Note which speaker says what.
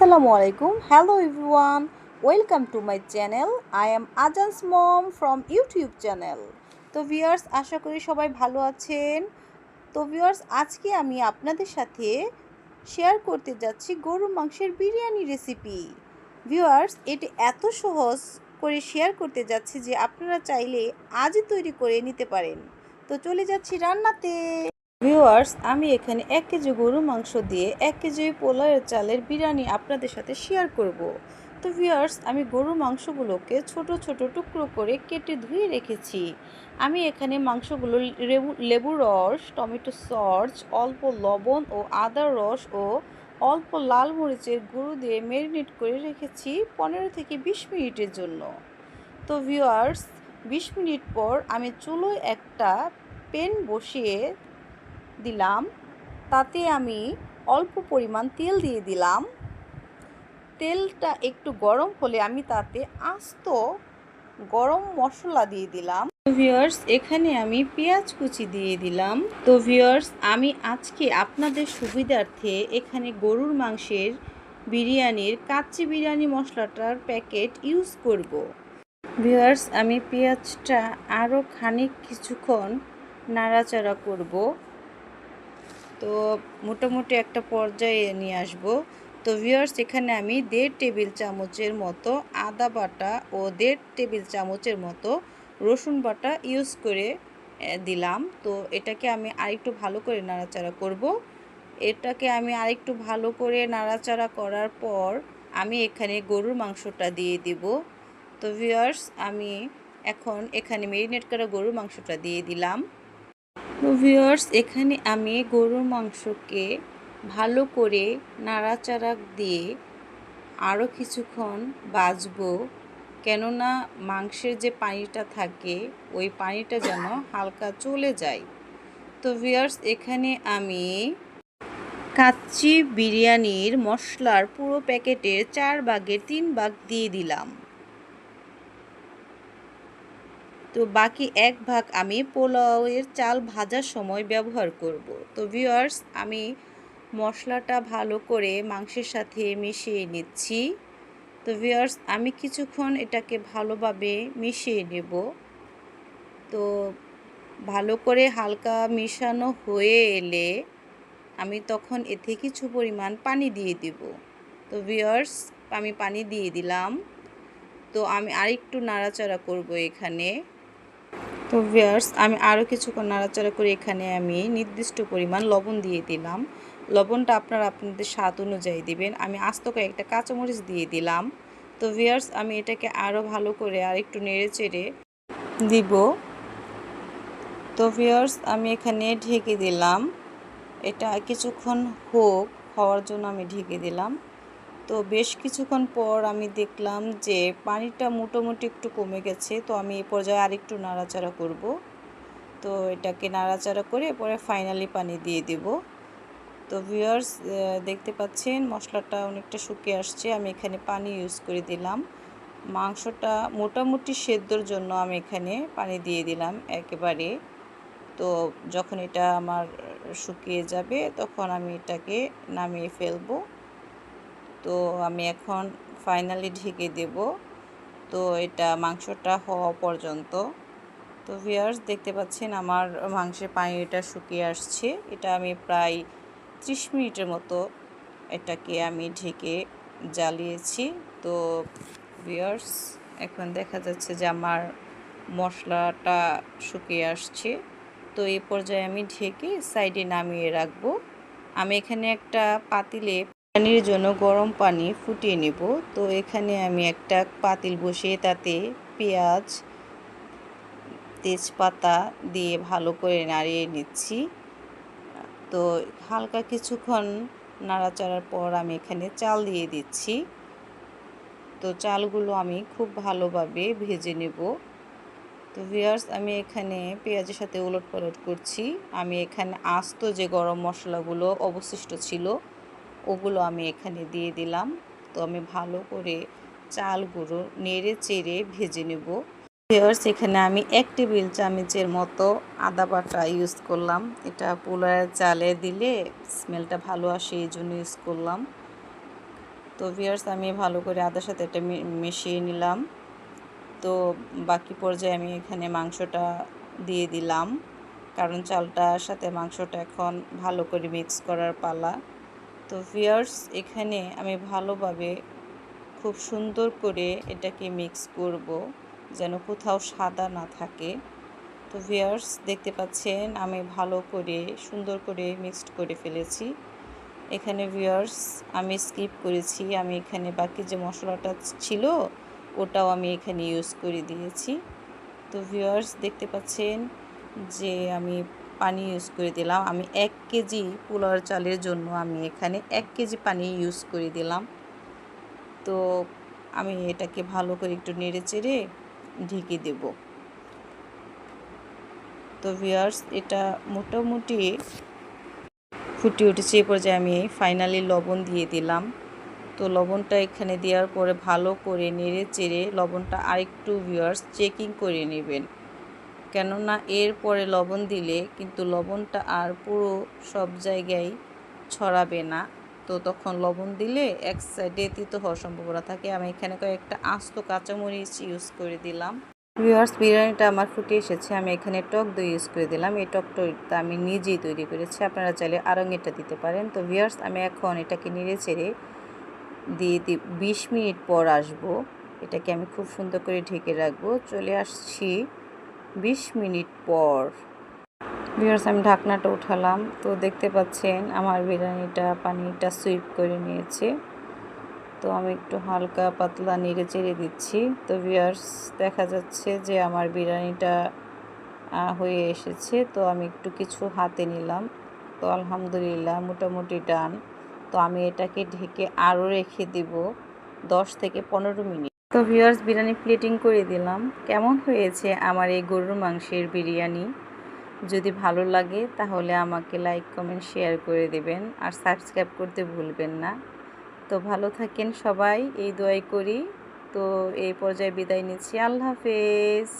Speaker 1: আসসালামু আলাইকুম। Hello everyone welcome to my channel I am Azan's mom from YouTube channel তো viewers আশা করি সবাই ভালো আছেন। তো ভিউয়ার্স আজকে আমি আপনাদের সাথে শেয়ার করতে যাচ্ছি গরু মাংসের বিরিয়ানি রেসিপি ভিউয়ার্স এটি এত সহজ করে শেয়ার করতে যাচ্ছি যে আপনারা চাইলে আজই তৈরি করে নিতে পারেন। তো চলে যাচ্ছি রান্নাতে। ভিউয়ার্স, আমি এখানে এক কেজি গরু মাংস দিয়ে এক কেজি পোলাওয়ের চালের বিরিয়ানি আপনাদের সাথে শেয়ার করব। তো ভিউয়ার্স, আমি গরু মাংসগুলোকে ছোট ছোট টুকরো করে কেটে ধুয়ে রেখেছি। আমি এখানে মাংসগুলো লেবু রস, টমেটো সস, অল্প লবণ ও আদার রস ও অল্প লাল মরিচের গুঁড়ো দিয়ে ম্যারিনেট করে রেখেছি পনেরো থেকে বিশ মিনিটের জন্য। তো ভিউয়ার্স, বিশ মিনিট পর আমি চুলোয় একটা পেন বসিয়ে দিলাম, তাতে আমি অল্প পরিমাণ তেল দিয়ে দিলাম। তেলটা একটু গরম হলে আমি তাতে আস্ত গরম মশলা দিয়ে দিলাম। তো ভিউয়ার্স এখানে আমি পেঁয়াজ কুচি দিয়ে দিলাম। তো ভিউয়ার্স আমি আজকে আপনাদের সুবিধার্থে এখানে গরুর মাংসের বিরিয়ানির কাচ্চি বিরিয়ানি মশলাটার প্যাকেট ইউজ করব। ভিউয়ার্স আমি পেঁয়াজটা আরও খানিক কিছুক্ষণ নাড়াচাড়া করব। তো মোটামুটি একটা পর্যায়ে নিয়ে আসব। তো ভিউয়ার্স এখানে আমি দেড় টেবিল চামচের মতো আদা বাটা ও দেড় টেবিল চামচের মতো রসুন বাটা ইউজ করে দিলাম। তো এটাকে আমি আরেকটু ভালো করে নাড়াচাড়া করব। এটাকে আমি আরেকটু ভালো করে নাড়াচাড়া করার পর আমি এখানে গরুর মাংসটা দিয়ে দিব। তো ভিউয়ার্স আমি এখন এখানে মেরিনেট করা গরুর মাংসটা দিয়ে দিলাম। ভিউয়ার্স এখানে আমি গরুর মাংসকে ভালো করে নাড়াচাড়া দিয়ে আরও কিছুক্ষণ বাজবো। কেননা মাংসের যে পানিটা থাকে, ওই পানিটা যেন হালকা চলে যায়। তো ভিউয়ার্স এখানে আমি কাচ্চি বিরিয়ানির মশলার পুরো প্যাকেটের চার ভাগের তিন ভাগ দিয়ে দিলাম। তো বাকি এক ভাগ আমি পোলাওয়ের চাল ভাজার সময় ব্যবহার করব। তো ভিউয়ার্স আমি মশলাটা ভালো করে মাংসের সাথে মিশিয়ে নিচ্ছি। তো ভিউয়ার্স আমি কিছুক্ষণ এটাকে ভালোভাবে মিশিয়ে নেব। তো ভালো করে হালকা মিশানো হয়ে এলে আমি তখন এতে কিছু পরিমাণ পানি দিয়ে দিব। তো ভিউয়ার্স আমি পানি দিয়ে দিলাম। তো আমি আরেকটু নাড়াচাড়া করব এখানে। তো ভিয়ার্স আমি আরও কিছুক্ষণ নাড়াচাড়া করে এখানে আমি নির্দিষ্ট পরিমাণ লবণ দিয়ে দিলাম। লবণটা আপনারা আপনাদের স্বাদ অনুযায়ী দিবেন। আমি আস্ত কয়েকটা কাঁচামরিচ দিয়ে দিলাম। তো ভিয়ার্স আমি এটাকে আরও ভালো করে আর একটু নেড়ে চেড়ে দিব। তো ভিয়ার্স আমি এখানে ঢেকে দিলাম। এটা কিছুক্ষণ হোক, হওয়ার জন্য আমি ঢেকে দিলাম। তো বেশ কিছুক্ষণ পর আমি দেখলাম যে পানিটা মোটামুটি একটু কমে গেছে, তো আমি এই পর্যায়ে আরেকটু নাড়াচাড়া করব। তো এটাকে নাড়াচাড়া করে পরে ফাইনালি পানি দিয়ে দেব। তো ভিউয়ার্স দেখতে পাচ্ছেন মশলাটা অনেকটা শুকিয়ে আসছে, আমি এখানে পানি ইউজ করে দিলাম। মাংসটা মোটামুটি সেদ্ধর জন্য আমি এখানে পানি দিয়ে দিলাম একেবারে। তো যখন এটা আমার শুকিয়ে যাবে, তখন আমি এটাকে নামিয়ে ফেলব। তো আমি এখন ফাইনালি ঢেকে দেব। তো এটা মাংসটা হওয়া পর্যন্ত। তো ভিয়ার্স দেখতে পাচ্ছেন আমার মাংসের পানিটা শুকিয়ে আসছে। এটা আমি প্রায় ত্রিশ মিনিটের মতো এটাকে আমি ঢেকে জ্বালিয়েছি। তো ভিয়ার্স এখন দেখা যাচ্ছে যে আমার মশলাটা শুকিয়ে আসছে। তো এই পর্যায়ে আমি ঢেকে সাইডে নামিয়ে রাখব। আমি এখানে একটা পাতিলে পানির জন্য গরম পানি ফুটিয়ে নেব। তো এখানে আমি একটা পাতিল বসিয়ে তাতে পেঁয়াজ, তেজপাতা দিয়ে ভালো করে নাড়িয়ে নিচ্ছি। তো হালকা কিছুক্ষণ নাড়াচাড়ার পর আমি এখানে চাল দিয়ে দিচ্ছি। তো চালগুলো আমি খুব ভালোভাবে ভেজে নেব। তো ভিয়ার্স আমি এখানে পেঁয়াজের সাথে উলট পালট করছি। আমি এখানে আস্ত যে গরম মশলাগুলো অবশিষ্ট ছিল ওগুলো আমি এখানে দিয়ে দিলাম। তো আমি ভালো করে চালগুলো নেড়ে চেড়ে ভেজে নেব। ভিওর্স এখানে আমি এক টেবিল চামচের মতো আদা বাটা ইউজ করলাম। এটা পোলার চালে দিলে স্মেলটা ভালো আসে এই জন্য ইউজ করলাম। তো ভিয়ার্স আমি ভালো করে আদার সাথে এটা মিশিয়ে নিলাম। তো বাকি পর্যায়ে আমি এখানে মাংসটা দিয়ে দিলাম। কারণ চালটার সাথে মাংসটা এখন ভালো করে মিক্স করার পালা। তো ভিয়ার্স এখানে আমি ভালোভাবে খুব সুন্দর করে এটাকে মিক্স করব, যেন কোথাও সাদা না থাকে। তো ভিয়ার্স দেখতে পাচ্ছেন আমি ভালো করে, সুন্দর করে মিক্সড করে ফেলেছি। এখানে ভিয়ার্স আমি স্কিপ করেছি। আমি এখানে বাকি যে মশলাটা ছিল, ওটাও আমি এখানে ইউজ করে দিয়েছি। তো ভিউয়ার্স দেখতে পাচ্ছেন যে আমি পানি ইউজ করে দিলাম। আমি এক কেজি পোলার চালের জন্য আমি এখানে এক কেজি পানি ইউজ করে দিলাম। তো আমি এটাকে ভালো করে একটু নেড়ে চেড়ে ঢেকে দেব। তো ভিয়ার্স এটা মোটামুটি ফুটে উঠেছে। এই পর্যায়ে আমি ফাইনালি লবণ দিয়ে দিলাম। তো লবণটা এখানে দেওয়ার পরে ভালো করে নেড়ে চেড়ে লবণটা আরেকটু ভিউয়ার্স চেকিং করে নেবেন। কেননা এর পরে লবণ দিলে কিন্তু লবণটা আর পুরো সব জায়গায় ছড়াবে না। তো তখন লবণ দিলে এক সাইডে তিতো হওয়ার সম্ভাবনা থাকে। আমি এখানে কয়েকটা আস্ত কাঁচামরিচ ইউজ করে দিলাম। ভিউয়ার্স বিরিয়ানিটা আমার ফুটে এসেছে। আমি এখানে টক দই ইউজ করে দিলাম। এই টক দইটা আমি নিজেই তৈরি করেছি। আপনারা চাইলে আরং এটা দিতে পারেন। তো ভিউয়ার্স আমি এখন এটাকে নেড়ে চেড়ে দিয়ে দি, বিশ মিনিট পর আসব। এটাকে আমি খুব সুন্দর করে ঢেকে রাখব। চলে আসছি বিশ মিনিট পর। ভিউয়ার্স আমি ঢাকনাটা উঠালাম। তো দেখতে পাচ্ছেন, আমার বিরিয়ানিটা, পানিটা সুইপ করে নিয়েছে। তো আমি একটু হালকা পাতলা নেড়ে চেড়ে দিচ্ছি। তো ভিউয়ার্স দেখা যাচ্ছে যে আমার বিরিয়ানিটা হয়ে এসেছে। তো আমি একটু কিছু হাতে নিলাম। তো আলহামদুলিল্লাহ, মোটামুটি ডান তো আমি এটাকে ঢেকে আরও রেখে দিব দশ থেকে পনেরো মিনিট। তো ভিউয়ার্স বিরিয়ানি প্লেটিং করে দিলাম। কেমন হয়েছে আমার এই গরুর মাংসের বিরিয়ানি? যদি ভালো লাগে, তাহলে আমাকে লাইক কমেন্ট শেয়ার করে দেবেন। আর সাবস্ক্রাইব করতে ভুলবেন না। তো ভালো থাকেন সবাই, এই দোয়াই করি। তো এই পর্যায়ে বিদায় নিচ্ছি। আল্লাহ হাফেজ।